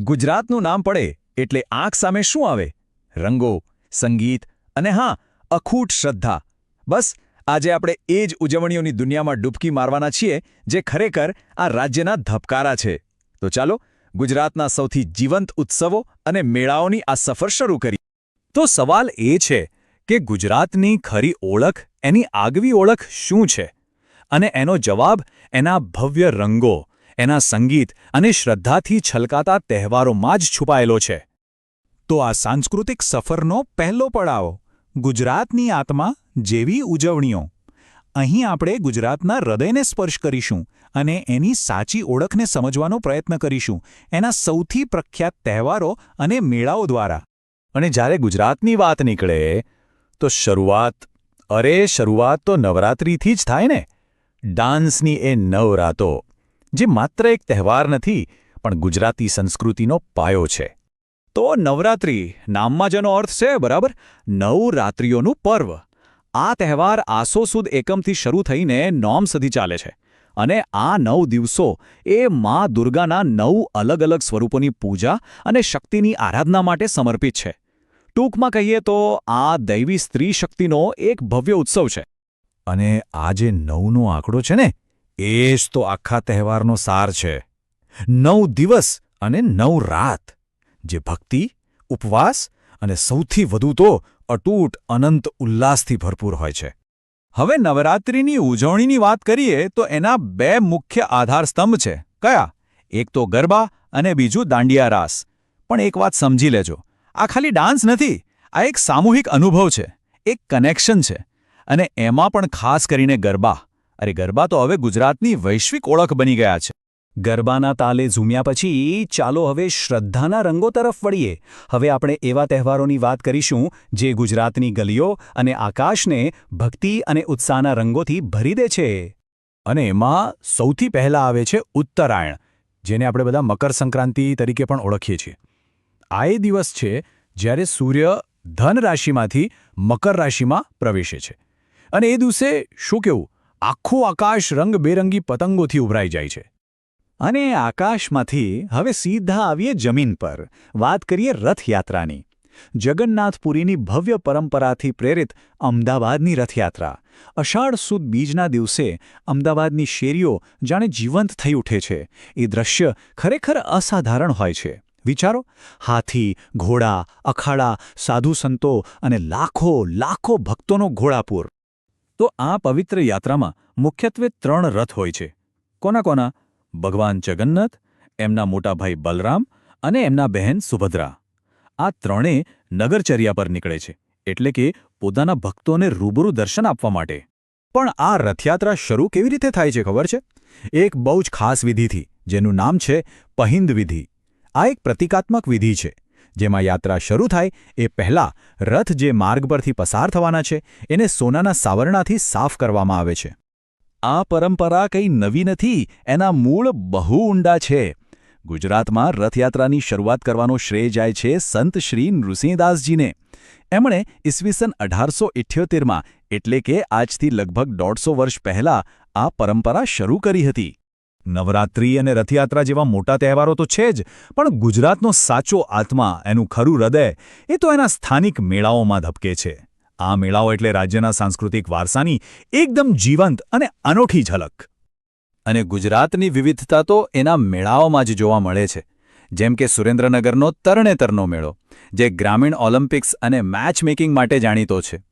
ગુજરાતનું નામ પડે એટલે આંખ સામે શું આવે? રંગો, સંગીત અને હા, અખૂટ શ્રદ્ધા. બસ, આજે આપણે એ જ ઉજવણીઓની દુનિયામાં ડૂબકી મારવાના છીએ જે ખરેખર આ રાજ્યના ધબકારા છે. તો ચાલો, ગુજરાતના સૌથી જીવંત ઉત્સવો અને મેળાઓની આ સફર શરૂ કરી તો સવાલ એ છે કે ગુજરાતની ખરી ઓળખ, એની આગવી ઓળખ શું છે? અને એનો જવાબ એના ભવ્ય રંગો એના સંગીત અને શ્રદ્ધાથી છલકાતા તહેવારોમાં જ છુપાયેલો છે. તો આ સાંસ્કૃતિક સફરનો પહેલો પડાવ, ગુજરાતની આત્મા જેવી ઉજવણીઓ. અહીં આપણે ગુજરાતના હૃદયને સ્પર્શ કરીશું અને એની સાચી ઓળખને સમજવાનો પ્રયત્ન કરીશું એના સૌથી પ્રખ્યાત તહેવારો અને મેળાઓ દ્વારા. અને જ્યારે ગુજરાતની વાત નીકળે, તો શરૂઆત, અરે શરૂઆત તો નવરાત્રિથી જ થાય ને? ડાન્સની એ નવરાતો. જે માત્ર એક તહેવાર નથી, પણ ગુજરાતી સંસ્કૃતિનો પાયો છે. તો નવરાત્રિ નામમાં જેનો અર્થ છે, બરાબર? નવ રાત્રિઓનું પર્વ. આ તહેવાર આસો સુદ એકમથી શરૂ થઈને નોમ સુધી ચાલે છે. અને આ નવ દિવસો એ મા દુર્ગાના નવ અલગ અલગ સ્વરૂપોની પૂજા અને શક્તિની આરાધના માટે સમર્પિત છે. ટૂંકમાં કહીએ તો આ દૈવી સ્ત્રી શક્તિનો એક ભવ્ય ઉત્સવ છે. અને આ જે નવનો આંકડો છે ને એ જ તો આખા તહેવારનો સાર છે. નવ દિવસ અને નવ રાત. જે ભક્તિ, ઉપવાસ અને સૌથી વધુ તો અટૂટ અનંત ઉલ્લાસથી ભરપૂર હોય છે. હવે નવરાત્રિની ઉજવણીની વાત કરીએ તો એના બે મુખ્ય આધારસ્તંભ છે. કયા? એક તો ગરબા અને બીજું દાંડિયા રાસ. પણ એક વાત સમજી લેજો. આ ખાલી ડાન્સ નથી, આ એક સામૂહિક અનુભવ છે. એક કનેક્શન છે. અને એમાં પણ ખાસ કરીને ગરબા. અરે ગરબા તો હવે ગુજરાતની વૈશ્વિક ઓળખ બની ગયા છે. ગરબાના તાલે ઝૂમ્યા પછી ચાલો હવે શ્રદ્ધાના રંગો તરફ વળીએ. હવે આપણે એવા તહેવારોની વાત કરીશું જે ગુજરાતની ગલીઓ અને આકાશને ભક્તિ અને ઉત્સાહના રંગોથી ભરી દે છે. અને એમાં સૌથી પહેલા આવે છે ઉત્તરાયણ, જેને આપણે બધા મકર સંક્રાંતિ તરીકે પણ ઓળખીએ છીએ. આ એ દિવસ છે જ્યારે સૂર્ય ધન રાશિમાંથી મકર રાશિમાં પ્રવેશે છે. અને એ દિવસે શું કેવું? આખું આકાશ રંગબેરંગી પતંગોથી ઉભરાઈ જાય છે. અને આકાશમાંથી હવે સીધા આવીએ જમીન પર. વાત કરીએ રથયાત્રાની. જગન્નાથપુરીની ભવ્ય પરંપરાથી પ્રેરિત અમદાવાદની રથયાત્રા. અષાઢ સુદ બીજના દિવસે અમદાવાદની શેરીઓ જાણે જીવંત થઈ ઉઠે છે. એ દ્રશ્ય ખરેખર અસાધારણ હોય છે. વિચારો, હાથી, ઘોડા, અખાડા, સાધુ સંતો અને લાખો લાખો ભક્તોનો ઘોડાપૂર. તો આ પવિત્ર યાત્રામાં મુખ્યત્વે ત્રણ રથ હોય છે. કોના કોના? ભગવાન જગન્નાથ, એમના મોટાભાઈ બલરામ અને એમના બહેન સુભદ્રા. આ ત્રણેય નગરચર્યા પર નીકળે છે, એટલે કે પોતાના ભક્તોને રૂબરૂ દર્શન આપવા માટે. પણ આ રથયાત્રા શરૂ કેવી રીતે થાય છે ખબર છે? એક બહુ જ ખાસ વિધિથી, જેનું નામ છે પહિંદ વિધિ. આ એક પ્રતિકાત્મક વિધિ છે. જેમાં યાત્રા શરૂ થાય એ પહેલાં રથ જે માર્ગ પરથી પસાર થવાના છે, એને સોનાના સાવરણાથી સાફ કરવામાં આવે છે. આ પરંપરા કંઈ નવી નથી, એના મૂળ બહુ ઊંડા છે. ગુજરાતમાં રથયાત્રાની શરૂઆત કરવાનો શ્રેય જાય છે સંત શ્રી નૃસિંહદાસજીને. એમણે ઈસવીસન અઢારસો ઇઠ્યોતેરમાં, એટલે કે આજથી લગભગ દોઢસો વર્ષ પહેલાં, આ પરંપરા શરૂ કરી હતી. નવરાત્રિ અને રથયાત્રા જેવા મોટા તહેવારો તો છે જ, પણ ગુજરાતનો સાચો આત્મા, એનું ખરું હૃદય, એ તો એના સ્થાનિક મેળાઓમાં ધબકે છે. આ મેળાઓ એટલે રાજ્યના સાંસ્કૃતિક વારસાની એકદમ જીવંત અને અનોખી ઝલક. અને ગુજરાતની વિવિધતા તો એના મેળાઓમાં જ જોવા મળે છે. જેમ કે સુરેન્દ્રનગરનો તરણેતરનો મેળો, જે ગ્રામીણ ઓલિમ્પિક્સ અને મેચ મેકિંગ માટે જાણીતો છે.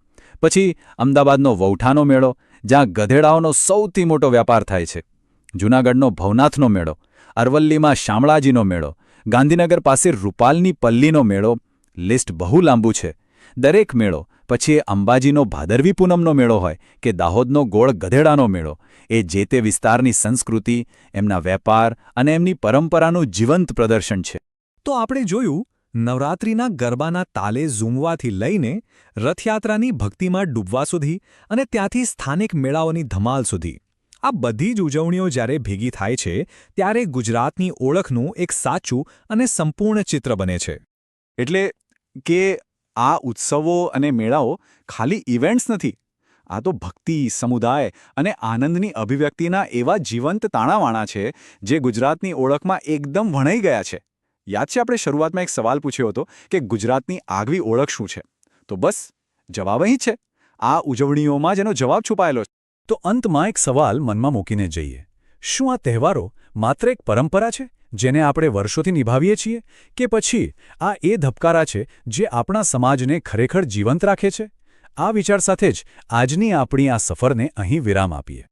પછી અમદાવાદનો વૌઠાનો મેળો, જ્યાં ગધેડાઓનો સૌથી મોટો વ્યાપાર થાય છે. જૂનાગઢનો ભવનાથનો મેળો, અરવલ્લીમાં શામળાજીનો મેળો, ગાંધીનગર પાસે રૂપાલની પલ્લીનો મેળો, લિસ્ટ બહુ લાંબુ છે. દરેક મેળો, પછી એ અંબાજીનો ભાદરવી પૂનમનો મેળો હોય કે દાહોદનો ગોળ ગધેડાનો મેળો, એ જે તે વિસ્તારની સંસ્કૃતિ, એમના વેપાર અને એમની પરંપરાનું જીવંત પ્રદર્શન છે. તો આપણે જોયું, નવરાત્રિના ગરબાના તાલે ઝૂમવાથી લઈને રથયાત્રાની ભક્તિમાં ડૂબવા સુધી અને ત્યાંથી સ્થાનિક મેળાઓની ધમાલ સુધી. આ બધી જ ઉજવણીઓ જ્યારે ભેગી થાય છે, ત્યારે ગુજરાતની ઓળખનું એક સાચું અને સંપૂર્ણ ચિત્ર બને છે. એટલે કે આ ઉત્સવો અને મેળાઓ ખાલી ઇવેન્ટ્સ નથી, આ તો ભક્તિ, સમુદાય અને આનંદની અભિવ્યક્તિના એવા જીવંત તાણાવાણા છે, જે ગુજરાતની ઓળખમાં એકદમ વણાઈ ગયા છે. યાદ છે આપણે શરૂઆતમાં એક સવાલ પૂછ્યો હતો કે ગુજરાતની આગવી ઓળખ શું છે? તો બસ, જવાબ અહીં છે. આ ઉજવણીઓમાં જેનો જવાબ છુપાયેલો છે તો અંતમાં એક સવાલ મનમાં મૂકીને જઈએ. શું આ તહેવારો માત્ર એક પરંપરા છે, જેને આપણે વર્ષોથી નિભાવીએ છીએ, કે પછી આ એ ધબકારા છે, જે આપણા સમાજને ખરેખર જીવંત રાખે છે? આ વિચાર સાથે જ આજની આપણી આ સફરને અહીં વિરામ આપીએ.